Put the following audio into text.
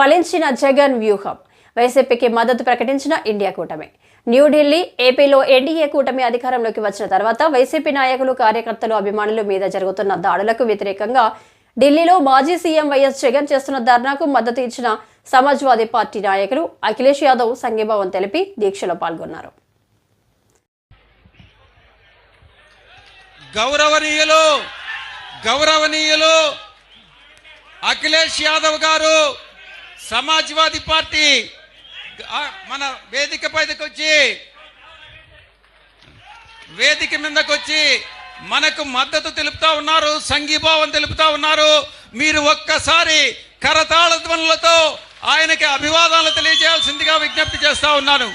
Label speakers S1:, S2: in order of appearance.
S1: ఫలించిన జగన్ వ్యూహం. వైసీపీకి మద్దతు ప్రకటించిన ఇండియా కూటమి. న్యూఢిల్లీ ఏపీలో ఎన్డీఏ కూటమి అధికారంలోకి వచ్చిన తర్వాత వైసీపీ నాయకులు కార్యకర్తలు అభిమానులు మీద జరుగుతున్న దాడులకు వ్యతిరేకంగా ఢిల్లీలో మాజీ సీఎం వైఎస్ జగన్ చేస్తున్న ధర్నాకు మద్దతు ఇచ్చిన సమాజ్వాదీ పార్టీ నాయకులు అఖిలేష్ యాదవ్ సంఘీభావం తెలిపి దీక్షలో పాల్గొన్నారు.
S2: గౌరవనీయులు గౌరవనీయులు అఖిలేష్ యాదవ్ గారు సమాజ్వాదీ పార్టీ మన వేదిక పైకి వచ్చి వేదిక మీదకి వచ్చి మనకు మద్దతు తెలుపుతా ఉన్నారు సంఘీభావం తెలుపుతా ఉన్నారు. మీరు ఒక్కసారి కరతాళ ధ్వనులతో ఆయనకి అభివాదాలు తెలియజేయాల్సిందిగా విజ్ఞప్తి చేస్తా ఉన్నాను.